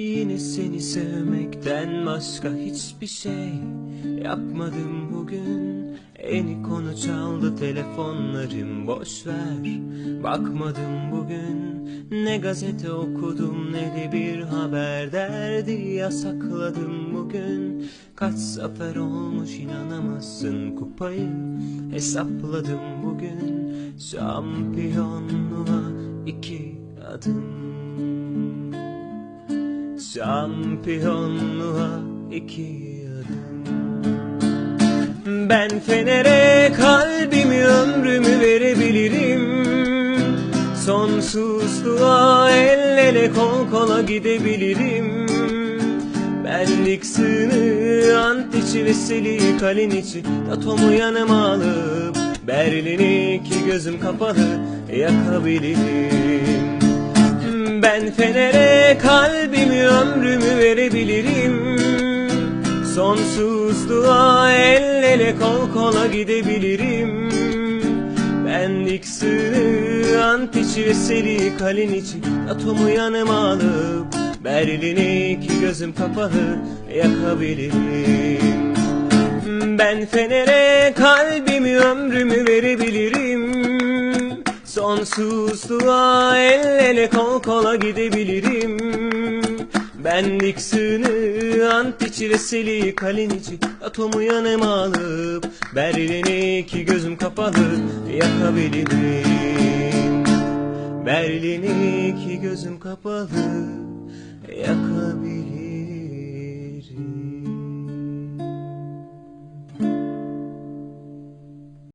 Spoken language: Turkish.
Yine seni sevmekten başka hiçbir şey yapmadım bugün. Eni konu çaldı telefonlarım boş ver. Bakmadım bugün. Ne gazete okudum ne de bir haber derdi Yasakladım bugün. Kaç zafer olmuş inanamazsın. Kupayı Hesapladım bugün. Şampiyonluğa iki adım Şampiyonluğa iki adım Ben Fener'e kalbimi ömrümü verebilirim. Sonsuzluğa el ele kol kola gidebilirim. Benlik sığını Antiç'i Veseli Kaliniç'i Tatomu yanıma alıp Berlin'i iki gözüm kapalı yakabilirim ben Fener'e kalbimi ömrümü verebilirim. Sonsuzluğa el ele kol kola gidebilirim. Ben Dixon'ı Antiç'i Veseli Kaliniç'i Atomu yanıma alıp Berlin'i iki gözüm kapalı yakabilirim. Ben Fener'e kalbimi Sonsuzluğa el ele kol kola gidebilirim. Ben Dixon'ı Antiç'i Veseli Kaliniç'i Atomu yanıma alıp Berlin'i iki gözüm kapalı yakabilirim. Berlin'i iki gözüm kapalı